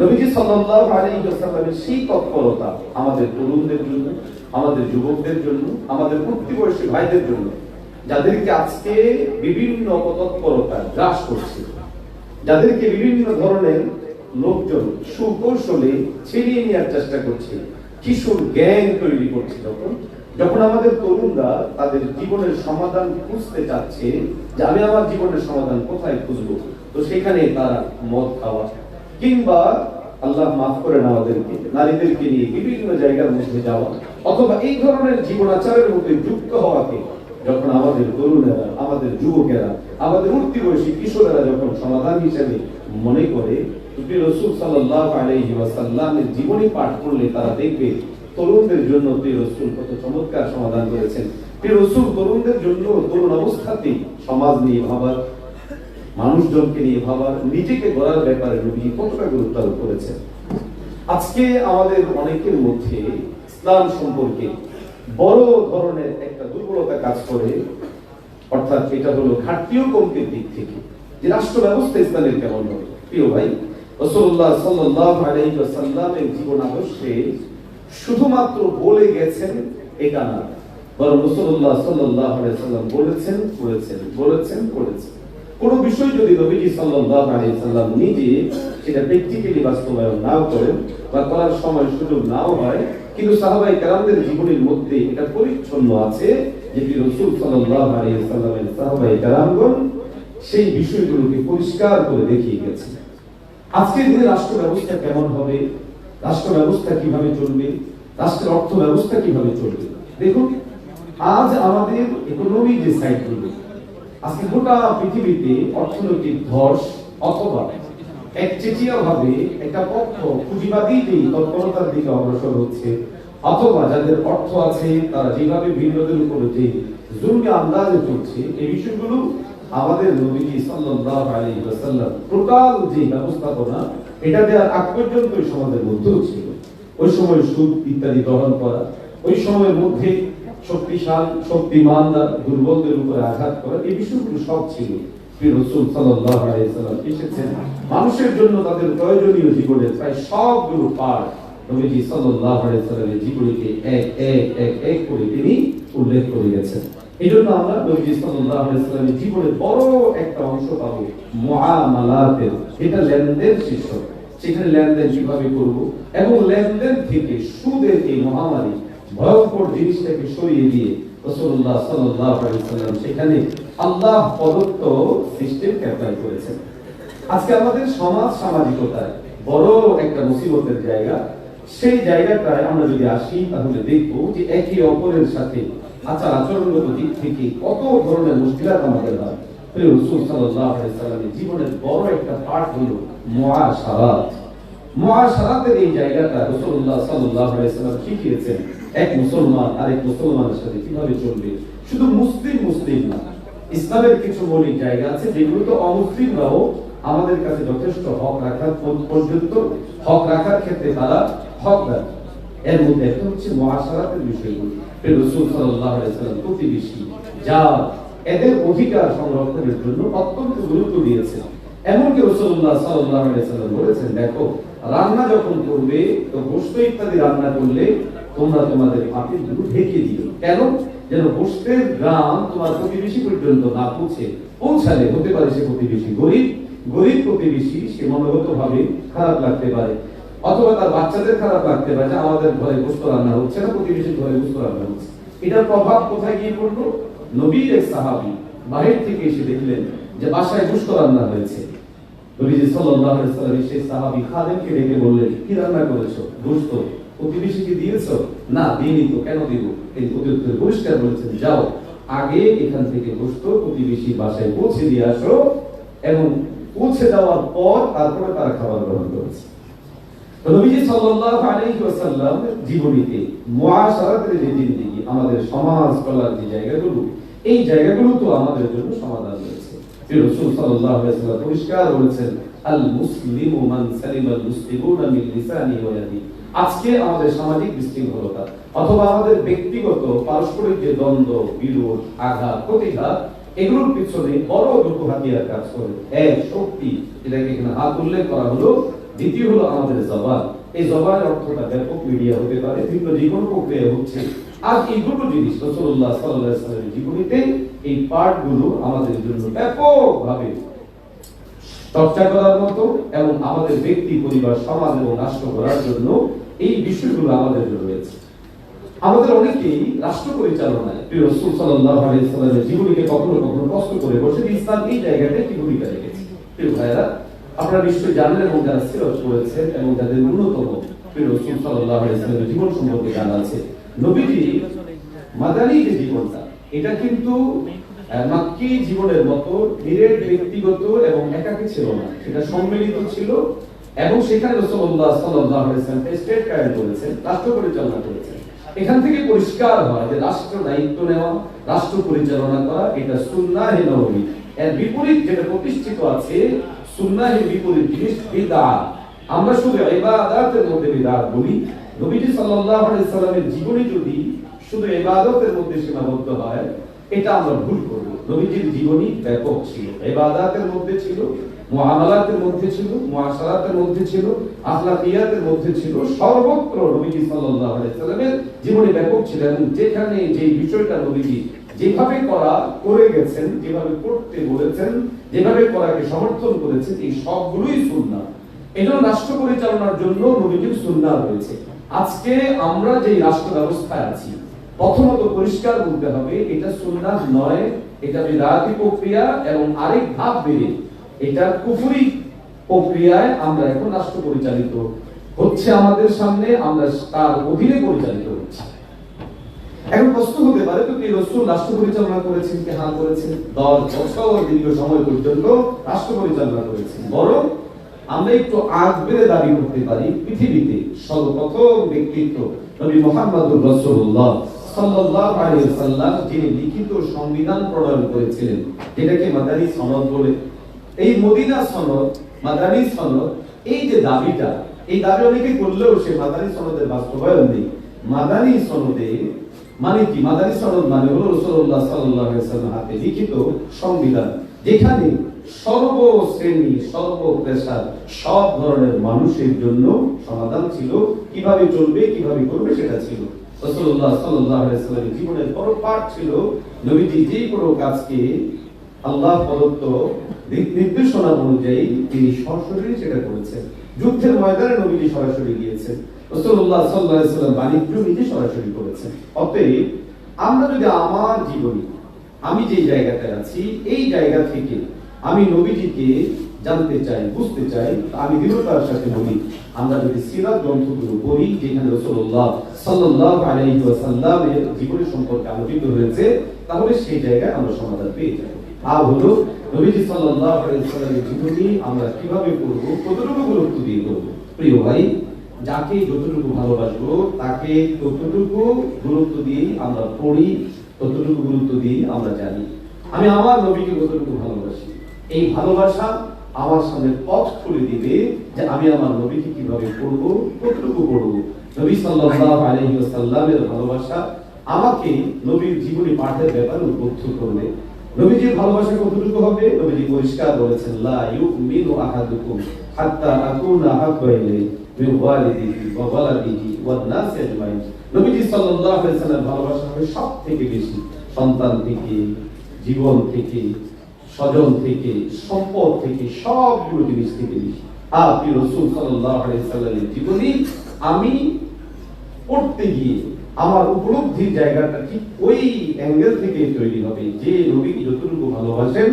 নবীজি সাল্লাল্লাহু আলাইহি ওয়াসাল্লামের সেই তৎপরতা আমাদের তরুণদের জন্য, আমাদের যুবকদের জন্য, আমাদের উঠতি বয়সী ভাইদের জন্য, যাদেরকে আজকে বিভিন্ন অপতৎপরতা গ্রাস করছে, যাদেরকে বিভিন্ন ধরনের লোকজন সুকৌশলে ছিনিয়ে নেওয়ার চেষ্টা করছে, কিশোর গ্যাং তৈরি করছে যখন যখন আমাদের তরুণরা তাদের জীবনের সমাধান খুঁজতে চাচ্ছে যে আমি আমার জীবনের সমাধান কোথায় খুঁজবো, তো সেখানে তারা মদ খাওয়া কিংবা আল্লাহ মাফ করেন আমাদেরকে নারীদেরকে নিয়ে বিভিন্ন জায়গার মধ্যে যাওয়া, অথবা এই ধরনের জীবনাচারের মধ্যে যুক্ত হওয়াকে যখন আমাদের তরুণেরা, আমাদের যুবকেরা, আমাদের উঠতি বয়সী কিশোরেরা যখন সমাধান হিসেবে মনে করে রসুল সাল্লাল্লাহু আলাইহি ওয়াসাল্লামের জীবনী পাঠ করলে তারা দেখবে তরুণদের জন্য প্রিয় রসুল কত চমৎকার সমাধান করেছেন। প্রিয় রসুল তরুণদের জন্য তরুণ অবস্থাতেই সমাজ নিয়ে ভাবার মানুষজনকে নিয়ে ভাবার, নিজেকে গড়ার ব্যাপারে নবী কতটা গুরুত্ব আরোপ করেছেন আজকে আমাদের অনেকের মধ্যে ইসলাম সম্পর্কে বড় ধরনের একটা দুর্বলতা কাজ করে, অর্থাৎ এটা হলো ঘাটতিও কমতির দিক থেকে। যে রাষ্ট্র ব্যবস্থা ইসলামের কেমন হবে? প্রিয় ভাই, রাসূলুল্লাহ সাল্লাল্লাহু আলাইহি জীবন আদর্শে শুধুমাত্র বলে গেছেন এটা না, বরং রাসূলুল্লাহ সাল্লাল্লাহু আলাইহি বলেছেন, করেছেন বলেছেন, করেছেন। কোন বিষয় যদি নবীজি সাল্লাল্লাহু আলাইহি সাল্লাম নিজে সেটা প্র্যাকটিক্যালি বাস্তবায়ন নাও করেন বা করার সময় সুযোগ নাও হয়, কিন্তু সাহাবাই কেরামদের জীবনের মধ্যে এটা পরিচ্ছন্ন আছে যে কি রাসূল সাল্লাল্লাহু আলাইহি সাল্লামের সাহাবাই কেরামগণ সেই বিষয়গুলোকে পরিষ্কার করে দেখিয়ে গেছে। আজকের দিনে রাষ্ট্র ব্যবস্থা কেমন হবে? রাষ্ট্র ব্যবস্থা কীভাবে চলবে? রাষ্ট্রের অর্থ ব্যবস্থা কীভাবে চলবে? দেখুন, আজ আমাদের ইকোনমিক যে সাইডগুলো আজকে গোটা পৃথিবীতে অর্থনৈতিক ধস অথবা একচেটিয়া ভাবে একটা পক্ষ পুঁজিবাদী তৎপরতার দিকে অগ্রসর হচ্ছে, অথবা যাদের অর্থ আছে তারা যেভাবে ভিন্নদের উপরে যে জুলমে আন্দাজে চলছে, এই বিষয়গুলো আমাদের নবীজি সাল্লাল্লাহু আলাইহি ওয়াসাল্লাম টোটাল যে ব্যবস্থাপনা, এটা দেওয়ার আগ পর্যন্ত ওই সমাজের মধ্যেও ছিল। ওই সময় সুদ ইত্যাদি গ্রহণ করা, ওই সময়ের মধ্যে শক্তিশাল শক্তিমানরা দুর্বলদের উপরে আঘাত করা। এই বিষয়গুলো সব ছিল। মানুষের জন্য তাদের প্রয়োজনীয় প্রায় সবগুলো নবীজি সাল্লাল্লাহু আলাইহি সাল্লামের জীবনীকে এক এক এক এক করে তিনি উল্লেখ করে গেছেন। এই জন্য আমরা নবীজি সাল্লাল্লাহু আলাইহি সাল্লামের জীবনের বড় একটা অংশ পাবো, মুআমালাতের। এটা লেনদেন শীর্ষক। সেখানে লেনদেন কীভাবে করব? এবং লেনদেন থেকে সুদের এই মহামারী ভয়ঙ্কর জিনিসটাকে সরিয়ে দিয়ে সাল্লাল্লাহু সাল্লাম সেখানে আল্লাহ প্রদত্ত সিস্টেমকে অ্যাপ্লাই করেছেন। আজকে আমাদের সমাজ সামাজিকতায় বড় একটা মুসিবতের জায়গা। সেই জায়গাটায় আমরা যদি আসি, তাহলে দেখব যে একে অপরের সাথে আচার আচরণগত দিক থেকে কত ধরনের মুশকিলাত আমাদের হয়। প্রিয় রাসূল জীবনের বড় একটা পার্ট হলো মুআশারাত। মুআশারাতের এই জায়গাটা আলাইহি সাল্লাম শিখিয়েছেন। এক মুসলমান আরেক মুসলমানের সাথে কীভাবে চলবে? শুধু মুসলিম মুসলিম না, ইসলামের কিছু মৌলিক জায়গা আছে যেগুলো তো অমুসলিমরাও আমাদের কাছে যথেষ্ট হক রাখার পর্যন্ত হক রাখার ক্ষেত্রে তারা হক রাখে এর মধ্যে একটা হচ্ছে মহাসারাতের বিষয়গুলো। রাসূল সাল্লাম প্রতিবেশী, যা এদের অধিকার সংরক্ষণের জন্য অত্যন্ত গুরুত্ব দিয়েছে এমনকি রাসূলুল্লাহ সাল্লাল্লাহু আলাইহি সাল্লাম বলেছেন, দেখো, রান্না যখন করবে, তো গোশত ইত্যাদি রান্না করলে তোমরা তোমাদের পাতিলগুলো ঢেকে দিও। কেন? যেন গোশতের গ্রাম তোমার প্রতিবেশী পর্যন্ত না পৌঁছে। পৌঁছালে হতে পারে সে প্রতিবেশী গরিব। গরিব প্রতিবেশী সে মনোগত ভাবে খারাপ লাগতে পারে। অথবা তার বাচ্চাদের খারাপ লাগতে পারে যে আমাদের ঘরে গোস্ত রান্না হচ্ছে না, প্রতিবেশীর ঘরে গোস্ত রান্না হচ্ছে। এটার প্রভাব কোথায় গিয়ে পড়ল? নবীর এক সাহাবি বাহির থেকে এসে দেখলেন যে বাসায় গোস্ত রান্না হয়েছে। নবীজি সাল্লাল্লাহু আলাইহি সাল্লাম সেই সাহাবী খাদেমকে ডেকে বললেন, কি রান্না করেছ? গোস্ত। প্রতিবেশীকে দিয়েছ? না, দিইনি তো, কেন দিব? এই পরিষ্কার বলেছেন, যাও, আগে এখান থেকে গোস্ত প্রতিবেশীর বাসায় পৌঁছে দিয়ে আসো, এবং পৌঁছে দেওয়ার পর তারপরে তারা খাবার গ্রহণ করেছে। জীবনীতে আমাদের সমাজ কলার যে জায়গাগুলো, এই জায়গাগুলো তো আমাদের জন্য সমাধান রয়েছে পরিষ্কার বলেছেন আল আজকে আমাদের সামাজিক বিশৃঙ্খলতা অথবা আমাদের ব্যক্তিগত পারস্পরিক যে দ্বন্দ্ব, বিরোধ, আঘাত, প্রতিঘাত, এগুলোর পিছনে বড় দুটো হাতিয়ার কাজ করে। এক শক্তি, এটাকে এখানে হাত উল্লেখ করা হলো, দ্বিতীয় হলো আমাদের জবান। এই জবানের অর্থটা ব্যাপক মিডিয়া হতে পারে, বিভিন্ন যে কোনো প্রক্রিয়া হচ্ছে। আর এই দুটো জিনিস রসুল্লাহ সাল্লাহ জীবনীতে এই পাঠগুলো আমাদের জন্য ব্যাপকভাবে চর্চা করার মতো এবং আমাদের ব্যক্তি, পরিবার, সমাজ এবং রাষ্ট্র করার জন্য এই বিষয়গুলো আমাদের রয়েছে। আমাদের অনেকেই রাষ্ট্র পরিচালনায় প্রিয় রসুল জীবনীকে কখনো কখনো কষ্ট করে বসে ইসলাম এই কি ভূমিকা রেখেছে। প্রিয় ভাইরা আপনারা নিশ্চয়ই জানেন এবং যারা সিরত করেছেন এবং যাদের ন্যূনতম প্রিয় রসুল জীবন সম্পর্কে জানা আছে, নবীজি মাদানী যে জীবনটা, এটা কিন্তু মাক্কি জীবনের মতো ডিরেক্ট ব্যক্তিগত এবং একাকী ছিল না। সেটা সম্মিলিত ছিল এবং সেখানে রাষ্ট্র পরিচালনা করেছেন। এখান থেকে পরিষ্কার হয় যে রাষ্ট্র দায়িত্ব নেওয়া, রাষ্ট্র পরিচালনা করা, এটা সুন্নাহে নবী। এর বিপরীত যেটা প্রতিষ্ঠিত আছে সুন্নাহের বিপরীত জিনিস আমরা শুধু মধ্যে বিদআত বলি। নবীজি সাল্লামের জীবনী যদি শুধু ইবাদতের মধ্যে সীমাবদ্ধ হয়, এটা আমরা ভুল করব। নবীজির জীবনী ব্যাপক ছিল। ইবাদতের মধ্যে ছিল মুআমালাতের মধ্যে ছিল মধ্যে ছিল, আখলাকিয়াতের মধ্যে ছিল। সর্বত্র নবীজি সাল্লাল্লাহু আলাইহি সাল্লামের জীবনী ব্যাপক ছিল এবং যেখানে যে বিষয়টা নবীজি যেভাবে করা করে গেছেন, যেভাবে করতে বলেছেন, যেভাবে করাকে সমর্থন করেছেন, এই সবগুলোই এজন্য রাষ্ট্র পরিচালনার জন্য নবীজির রয়েছে। আজকে আমরা যে রাষ্ট্র ব্যবস্থায় আছি, প্রথমত পরিষ্কার বলতে হবে, এটা সুন্নাহ নয়, এটা বিদাতি প্রক্রিয়া এবং আরেক ধাপ বেড়ে এটা কুফুরি প্রক্রিয়ায় আমরা এখন রাষ্ট্র পরিচালিত হচ্ছে আমাদের সামনে, আমরা তার অধীনে পরিচালিত হচ্ছে। এখন প্রশ্ন হতে পারে, তো কি রসুল রাষ্ট্র পরিচালনা করেছেন কি হাল করেছেন? দশ বছর দীর্ঘ সময় পর্যন্ত রাষ্ট্র পরিচালনা করেছেন। বরং আমরা একটু আগ বেড়ে দাবি করতে পারি, পৃথিবীতে সর্বপ্রথম ব্যক্তিত্ব নবী মোহাম্মদুর রসুল্লাহ সাল্লাল্লাহু আলাইহি সাল্লাম যিনি লিখিত সংবিধান প্রণয়ন করেছিলেন, যেটাকে মাদানী সনদ বলে। এই মদিনা সনদ, মাদানী সনদ, এই যে দাবিটা, এই দাবি অনেকে করলেও সে মাদানী সনদের বাস্তবায়ন নেই। মাদানী সনদে মানে কি? মাদানী সনদ মানে হলো আলাইহি সাল্লাম হাতে লিখিত সংবিধান, যেখানে সর্বশ্রেণী সর্বপেশার সব ধরনের মানুষের জন্য সমাধান ছিল। কীভাবে চলবে, কীভাবে করবে, সেটা ছিল। রাসূলুল্লাহ সাল্লাল্লাহু আলাইহি জীবনের বড় পাঠ ছিল। নবীজি যে কোনো কাজকে আল্লাহ প্রদত্ত দিক নির্দেশনা অনুযায়ী তিনি সরাসরি সেটা করেছেন। যুদ্ধের ময়দানে নবীজি সরাসরি গিয়েছেন। রাসূলুল্লাহ সাল্লাল্লাহু সাল্লাম বাণিজ্য নিজে সরাসরি করেছেন। অতএব আমরা যদি আমার জীবনী, আমি যে জায়গাতে আছি, এই জায়গা থেকে আমি নবীজিকে জানতে চাই, বুঝতে চাই আমি দৃঢ়তার সাথে বলি। আমরা যদি সিরাত গ্রন্থগুলো পড়ি, যেখানে রাসূলুল্লাহ সাল্লাল্লাহু আলাইহি ওয়াসাল্লামের জীবনী সম্পর্কে আলোচিত হয়েছে, তাহলে সেই জায়গায় আমরা সমাধান পেয়ে যাব। আর হলো, নবীজি জীবনী আমরা কীভাবে কতটুকু গুরুত্ব দিয়ে প্রিয় ভাই, যাকে যতটুকু ভালোবাসবো, তাকে ততটুকু গুরুত্ব আমরা পড়ি, ততটুকু গুরুত্ব আমরা জানি। আমি আমার নবীকে কতটুকু ভালোবাসি? এই ভালোবাসা আমার সামনে পথ খুলে দিবে যে আমি আমার নবীকে কীভাবে পড়ব, কতটুকু পড়ব। নবী ভালোবাসা আমাকে নবীর জীবনী পাঠের ব্যাপারে উদ্বুদ্ধ করবে। নবীজির ভালোবাসা কতটুকু হবে? নবীজি পরিষ্কার বলেছেন, লা ইউমিনু আহাদুকুম হাত্তা আকুনা হাব্বা ইলাইহি মিন ওয়া আজমাইন। নবীজি সাল্লাল্লাহু আলাইহি সাল্লাম ভালোবাসা হবে সব থেকে বেশি। সন্তান থেকে, জীবন থেকে, স্বজন থেকে, সম্পদ থেকে, সবগুলো জিনিস থেকে বেশি। আপনি রসুল সাল্লাল্লাহু আলাইহি সাল্লামের জীবনী আমি পড়তে গিয়ে আমার উপলব্ধির জায়গাটা ঠিক ওই অ্যাঙ্গেল থেকে তৈরি হবে। যে নবীকে যতটুকু ভালোবাসেন,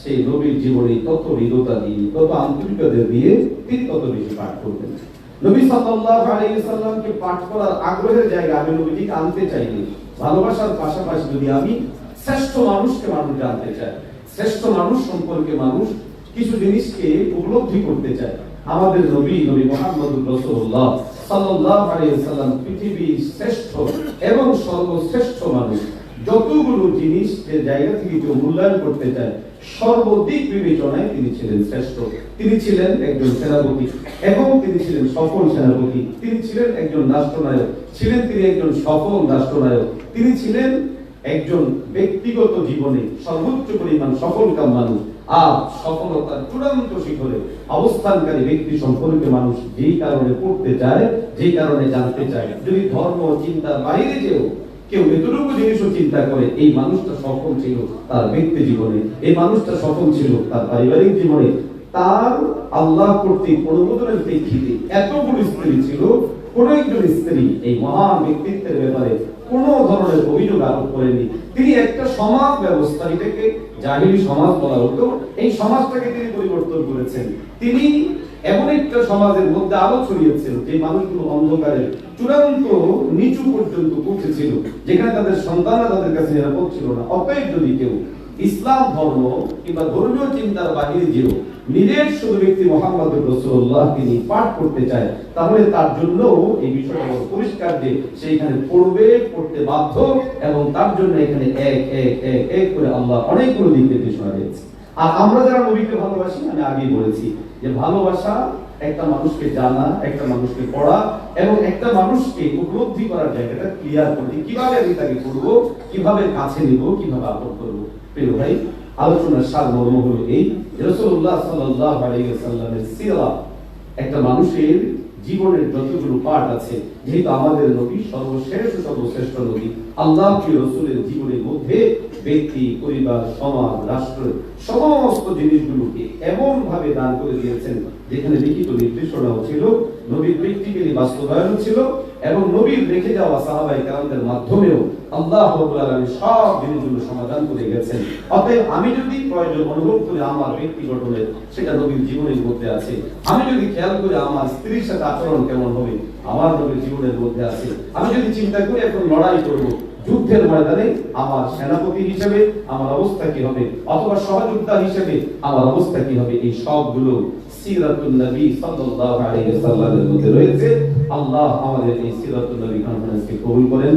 সেই নবীর জীবনে তত হৃদতা দিয়ে, তত আন্তরিকতা দিয়ে তিনি তত বেশি পাঠ করবেন। নবী পাঠ করার আগ্রহের জায়গা আমি আনতে চাইনি। ভালোবাসার পাশাপাশি যদি আমি শ্রেষ্ঠ মানুষকে মানুষ জানতে চাই, শ্রেষ্ঠ মানুষ সম্পর্কে মানুষ কিছু জিনিসকে উপলব্ধি করতে চায় আমাদের নবী নবী মুহাম্মদুর রাসূলুল্লাহ সাল্লাম পৃথিবীর শ্রেষ্ঠ এবং সর্বশ্রেষ্ঠ মানুষ। যতগুলো জিনিস যে জায়গা থেকে কেউ মূল্যায়ন করতে চায়, সর্বদিক বিবেচনায় তিনি ছিলেন শ্রেষ্ঠ। তিনি ছিলেন একজন সেনাপতি এবং তিনি ছিলেন সফল সেনাপতি। তিনি ছিলেন একজন রাষ্ট্রনায়ক। ছিলেন তিনি একজন সফল রাষ্ট্রনায়ক। তিনি ছিলেন একজন ব্যক্তিগত জীবনে সর্বোচ্চ পরিমাণ সফল কাম মানুষ। আর সফলতার চূড়ান্ত শিখরে অবস্থানকারী ব্যক্তি সম্পর্কে মানুষ কারণে পড়তে চায় কারণে জানতে চায়। যদি ধর্ম বাইরে যেও, কেউ এতটুকু জিনিসও চিন্তা করে, এই মানুষটা সফল ছিল তার ব্যক্তি জীবনে, এই মানুষটা সফল ছিল তার পারিবারিক জীবনে, তার আল্লাহ কর্তৃক অনুমোদনের প্রেক্ষিতে এতগুলো স্ত্রী ছিল, কোন একজন স্ত্রী এই মহান ব্যক্তিত্বের ব্যাপারে কোন ধরনের অভিযোগ আরোপ করেননি। তিনি একটা সমাজ ব্যবস্থা, এটাকে জাহিরি সমাজ বলা হতো, এই সমাজটাকে তিনি পরিবর্তন করেছেন। তিনি এমন একটা সমাজের মধ্যে আলো ছড়িয়েছেন যে মানুষগুলো অন্ধকারে চূড়ান্ত নিচু পর্যন্ত পৌঁছেছিল, যেখানে তাদের সন্তানরা তাদের কাছে নিরাপদ ছিল না। অতএব যদি কেউ ইসলাম ধর্ম কিংবা ধর্মীয় চিন্তার বাহিরে যেও নিজের শুধু ব্যক্তি মোহাম্মদ রসুল্লাহ তিনি পাঠ করতে চায়, তাহলে তার জন্য এই বিষয়টা পরিষ্কার যে সেইখানে পড়বে, পড়তে বাধ্য এবং তার জন্য এখানে এক এক এক এক করে আল্লাহ অনেকগুলো দিক নির্দেশনা দিয়েছে। আর আমরা যারা নবীকে ভালোবাসি, আমি আগেই বলেছি যে ভালোবাসা একটা মানুষকে জানা, একটা মানুষকে পড়া এবং একটা মানুষকে উপলব্ধি করার জায়গাটা ক্লিয়ার করতে কীভাবে আমি তাকে করব কীভাবে কাছে নিব? কীভাবে আপন করব? প্রিয় ভাই, আলোচনার সার মর্ম হলো এই রসুল্লাহ সাল্লাহ আলাইসাল্লামের একটা মানুষের জীবনের যতগুলো পাঠ আছে, যেহেতু আমাদের নবী সর্বশেষ ও সর্বশ্রেষ্ঠ নবী, আল্লাহ রসুলের জীবনের মধ্যে ব্যক্তি, পরিবার, সমাজ, রাষ্ট্র, সমস্ত জিনিসগুলোকে এমন ভাবে দান করে দিয়েছেন, যেখানে লিখিত নির্দেশনাও ছিল, নবীর প্র্যাকটিক্যালি বাস্তবায়ন ছিল, এবং নবীর রেখে যাওয়া সাহাবাই কালামদের মাধ্যমেও আল্লাহ আলামিন সব জিনিসগুলো সমাধান করে গেছেন। অতএব আমি যদি প্রয়োজন অনুভব করি আমার ব্যক্তি গঠনের সেটা নবীর জীবনের মধ্যে আছে। আমি যদি খেয়াল করি আমার স্ত্রীর সাথে আচরণ কেমন হবে, আমার নবীর জীবনের মধ্যে আছে। আমি যদি চিন্তা করি এখন লড়াই করব যুদ্ধের ময়দানে আমার সেনাপতি হিসেবে আমার অবস্থা কি হবে? অথবা সহযোদ্ধা হিসেবে আমার অবস্থা কি হবে? এই সবগুলো সিরাতুল নবী সাল্লাল্লাহু আলাইহি ওয়াসাল্লামের মধ্যে রয়েছে। আল্লাহ আমাদের এই সিরাতুল নবী কনফারেন্সকে কবুল করেন।